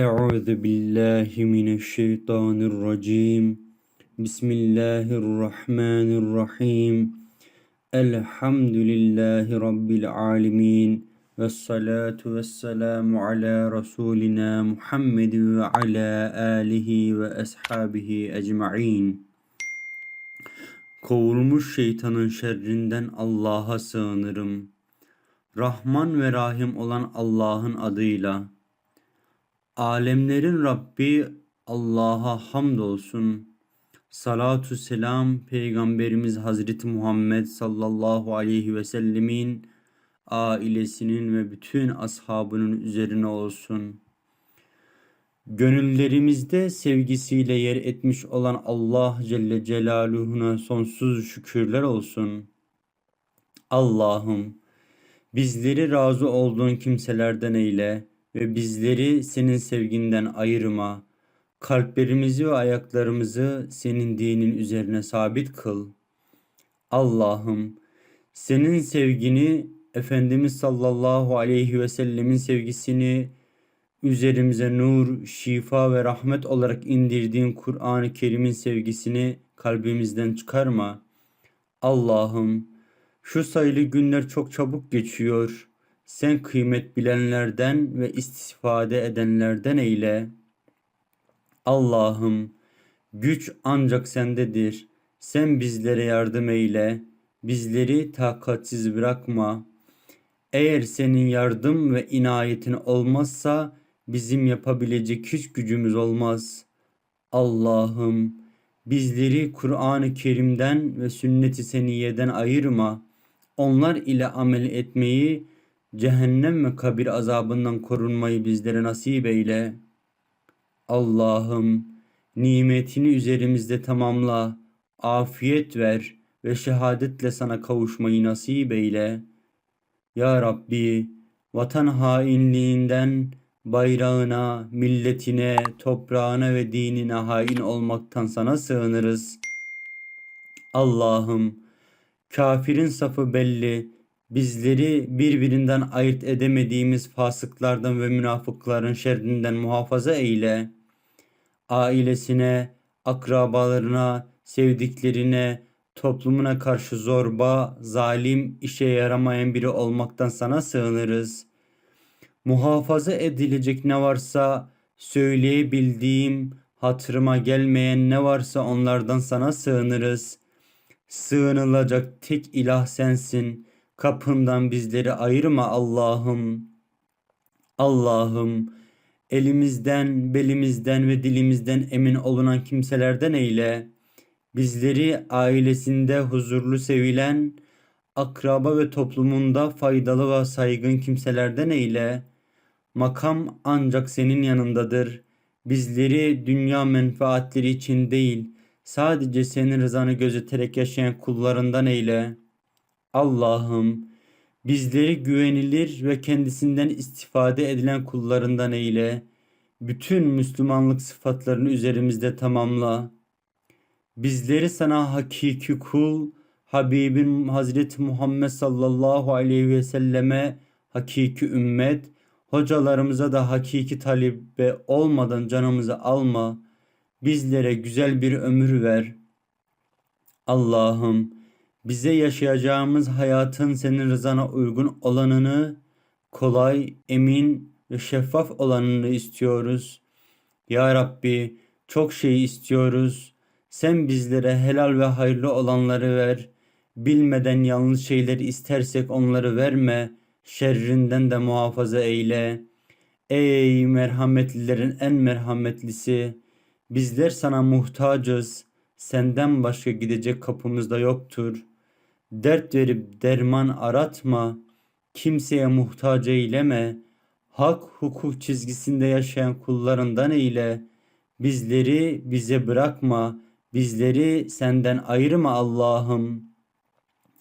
أعوذ بالله من الشيطان الرجيم بسم الله الرحمن الرحيم الحمد لله رب العالمين والصلاة والسلام على رسولنا محمد وعلى آله وأصحابه أجمعين Kovulmuş şeytanın şerrinden Allah'a sığınırım. Rahman ve Rahim olan Allah'ın adıyla. Alemlerin Rabbi Allah'a hamdolsun. Salatu selam Peygamberimiz Hazreti Muhammed sallallahu aleyhi ve sellemin ailesinin ve bütün ashabının üzerine olsun. Gönüllerimizde sevgisiyle yer etmiş olan Allah Celle Celaluhu'na sonsuz şükürler olsun. Allah'ım bizleri razı olduğun kimselerden eyle ve bizleri senin sevginden ayırma. Kalplerimizi ve ayaklarımızı senin dinin üzerine sabit kıl. Allah'ım senin sevgini Efendimiz sallallahu aleyhi ve sellemin sevgisini üzerimize nur, şifa ve rahmet olarak indirdiğin Kur'an-ı Kerim'in sevgisini kalbimizden çıkarma. Allah'ım şu sayılı günler çok çabuk geçiyor. Sen kıymet bilenlerden ve istifade edenlerden eyle. Allah'ım güç ancak sendedir. Sen bizlere yardım eyle. Bizleri takatsiz bırakma. Eğer senin yardım ve inayetin olmazsa bizim yapabilecek hiç gücümüz olmaz. Allah'ım bizleri Kur'an-ı Kerim'den ve sünnet-i seniyeden ayırma. Onlar ile amel etmeyi, cehennem ve kabir azabından korunmayı bizlere nasip eyle. Allah'ım nimetini üzerimizde tamamla, afiyet ver ve şehadetle sana kavuşmayı nasip eyle. Ya Rabbi vatan hainliğinden, bayrağına, milletine, toprağına ve dinine hain olmaktan sana sığınırız. Allah'ım kafirin safı belli, bizleri birbirinden ayırt edemediğimiz fasıklardan ve münafıkların şerrinden muhafaza eyle. Ailesine, akrabalarına, sevdiklerine, toplumuna karşı zorba, zalim, işe yaramayan biri olmaktan sana sığınırız. Muhafaza edilecek ne varsa söyleyebildiğim, hatırıma gelmeyen ne varsa onlardan sana sığınırız. Sığınılacak tek ilah sensin. Kapından bizleri ayırma Allah'ım. Allah'ım elimizden, belimizden ve dilimizden emin olunan kimselerden eyle. Bizleri ailesinde huzurlu sevilen, akraba ve toplumunda faydalı ve saygın kimselerden eyle. Makam ancak senin yanındadır. Bizleri dünya menfaatleri için değil, sadece senin rızanı gözeterek yaşayan kullarından eyle. Allah'ım bizleri güvenilir ve kendisinden istifade edilen kullarından eyle. Bütün Müslümanlık sıfatlarını üzerimizde tamamla. Bizleri sana hakiki kul, Habibin Hazreti Muhammed sallallahu aleyhi ve selleme hakiki ümmet, hocalarımıza da hakiki talibe olmadan canımızı alma. Bizlere güzel bir ömür ver. Allah'ım bize yaşayacağımız hayatın senin rızana uygun olanını, kolay, emin ve şeffaf olanını istiyoruz. Ya Rabbi çok şey istiyoruz. Sen bizlere helal ve hayırlı olanları ver. Bilmeden yanlış şeyleri istersek onları verme. Şerrinden de muhafaza eyle. Ey merhametlilerin en merhametlisi. Bizler sana muhtacız. Senden başka gidecek kapımız da yoktur. Dert verip derman aratma. Kimseye muhtaç eyleme. Hak hukuk çizgisinde yaşayan kullarından eyle. Bizleri bize bırakma. Bizleri senden ayırma Allah'ım.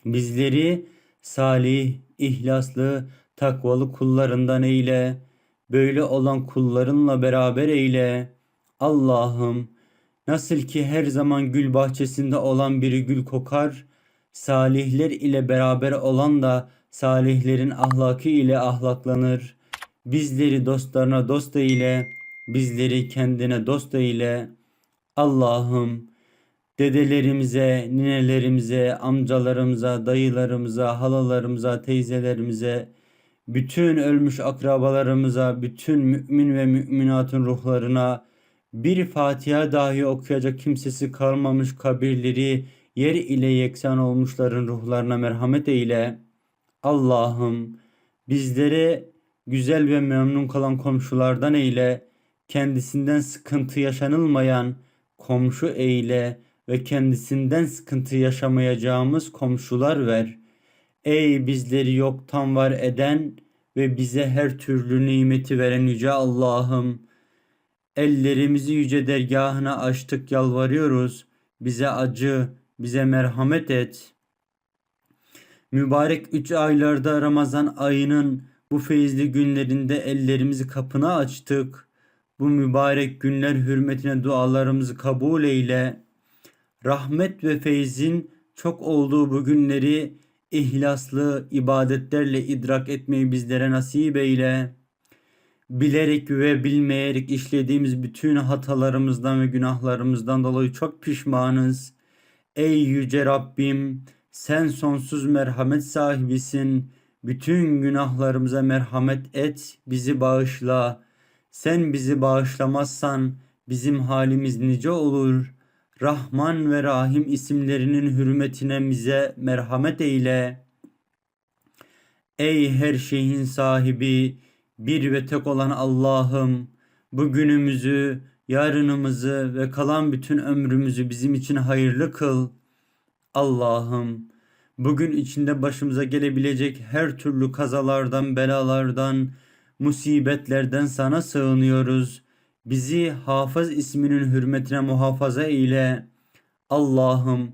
Bizleri salih, ihlaslı, takvalı kullarından eyle. Böyle olan kullarınla beraber eyle. Allah'ım nasıl ki her zaman gül bahçesinde olan biri gül kokar, salihler ile beraber olan da salihlerin ahlakı ile ahlaklanır. Bizleri dostlarına dost eyle, bizleri kendine dost eyle. Allah'ım dedelerimize, ninelerimize, amcalarımıza, dayılarımıza, halalarımıza, teyzelerimize, bütün ölmüş akrabalarımıza, bütün mümin ve müminatın ruhlarına bir Fatiha dahi okuyacak kimsesi kalmamış kabirleri yer ile yeksan olmuşların ruhlarına merhamet eyle. Allah'ım bizlere güzel ve memnun kalan komşulardan eyle. Kendisinden sıkıntı yaşanılmayan komşu eyle ve kendisinden sıkıntı yaşamayacağımız komşular ver. Ey bizleri yoktan var eden ve bize her türlü nimeti veren yüce Allah'ım. Ellerimizi yüce dergahına açtık yalvarıyoruz. Bize acı, bize merhamet et. Mübarek üç aylarda Ramazan ayının bu feyizli günlerinde ellerimizi kapına açtık. Bu mübarek günler hürmetine dualarımızı kabul eyle. Rahmet ve feyzin çok olduğu bu günleri ihlaslı ibadetlerle idrak etmeyi bizlere nasip eyle. Bilerek ve bilmeyerek işlediğimiz bütün hatalarımızdan ve günahlarımızdan dolayı çok pişmanız. Ey yüce Rabbim sen sonsuz merhamet sahibisin. Bütün günahlarımıza merhamet et, bizi bağışla. Sen bizi bağışlamazsan bizim halimiz nice olur. Rahman ve Rahim isimlerinin hürmetine bize merhamet eyle. Ey her şeyin sahibi, bir ve tek olan Allah'ım, bugünümüzü, yarınımızı ve kalan bütün ömrümüzü bizim için hayırlı kıl. Allah'ım, bugün içinde başımıza gelebilecek her türlü kazalardan, belalardan, musibetlerden sana sığınıyoruz. Bizi hafız isminin hürmetine muhafaza eyle. Allah'ım,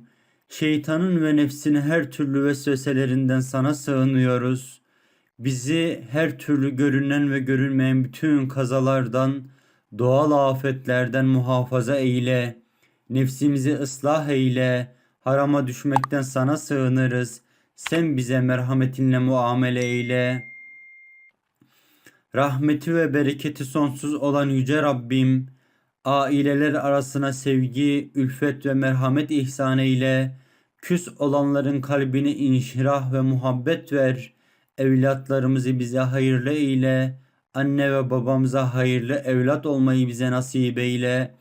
şeytanın ve nefsin her türlü vesveselerinden sana sığınıyoruz. Bizi her türlü görünen ve görünmeyen bütün kazalardan, doğal afetlerden muhafaza eyle. Nefsimizi ıslah eyle. Harama düşmekten sana sığınırız. Sen bize merhametinle muamele eyle. Rahmeti ve bereketi sonsuz olan Yüce Rabbim, aileler arasına sevgi, ülfet ve merhamet ihsan eyle. Küs olanların kalbine inşirah ve muhabbet ver. Evlatlarımızı bize hayırlı eyle. Anne ve babamıza hayırlı evlat olmayı bize nasip eyle.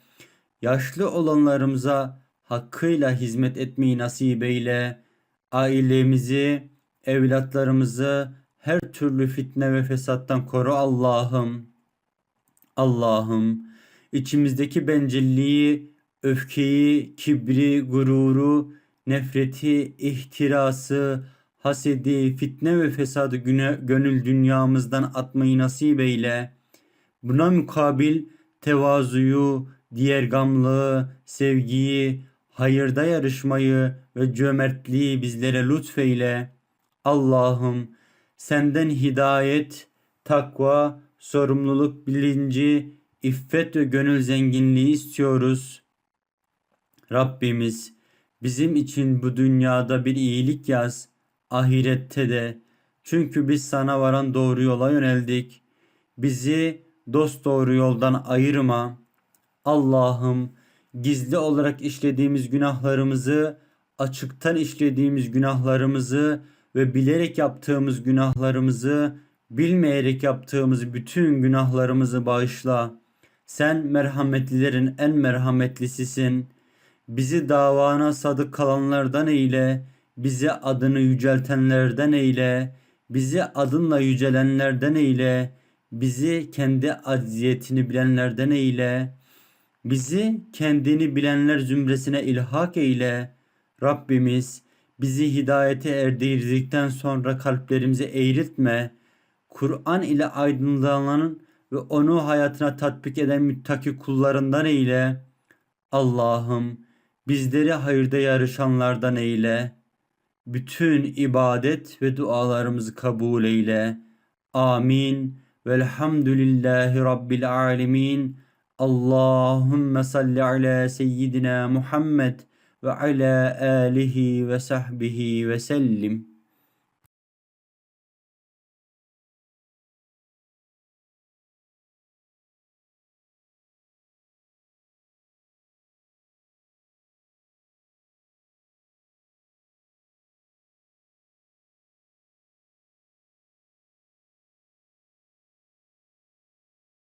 Yaşlı olanlarımıza hakkıyla hizmet etmeyi nasip eyle. Ailemizi, evlatlarımızı her türlü fitne ve fesattan koru Allah'ım. Allah'ım içimizdeki bencilliği, öfkeyi, kibri, gururu, nefreti, ihtirası, hasedi, fitne ve fesadı güne, gönül dünyamızdan atmayı nasip eyle. Buna mukabil tevazuyu, diğer gamlığı, sevgiyi, hayırda yarışmayı ve cömertliği bizlere lütfeyle. Allah'ım senden hidayet, takva, sorumluluk bilinci, iffet ve gönül zenginliği istiyoruz. Rabbimiz bizim için bu dünyada bir iyilik yaz, ahirette de. Çünkü biz sana varan doğru yola yöneldik. Bizi dost doğru yoldan ayırma. Allah'ım gizli olarak işlediğimiz günahlarımızı, açıktan işlediğimiz günahlarımızı ve bilerek yaptığımız günahlarımızı, bilmeyerek yaptığımız bütün günahlarımızı bağışla. Sen merhametlilerin en merhametlisisin. Bizi davana sadık kalanlardan eyle, bizi adını yüceltenlerden eyle, bizi adınla yücelenlerden eyle, bizi kendi acziyetini bilenlerden eyle, bizi kendini bilenler zümresine ilhak eyle. Rabbimiz bizi hidayete erdirdikten sonra kalplerimizi eğriltme. Kur'an ile aydınlanan ve onu hayatına tatbik eden müttaki kullarından eyle. Allah'ım bizleri hayırda yarışanlardan eyle. Bütün ibadet ve dualarımızı kabul eyle. Amin. Velhamdülillahi Rabbil alemin. Allahümme salli ala seyyidina Muhammed ve ala alihi ve sahbihi ve sellim.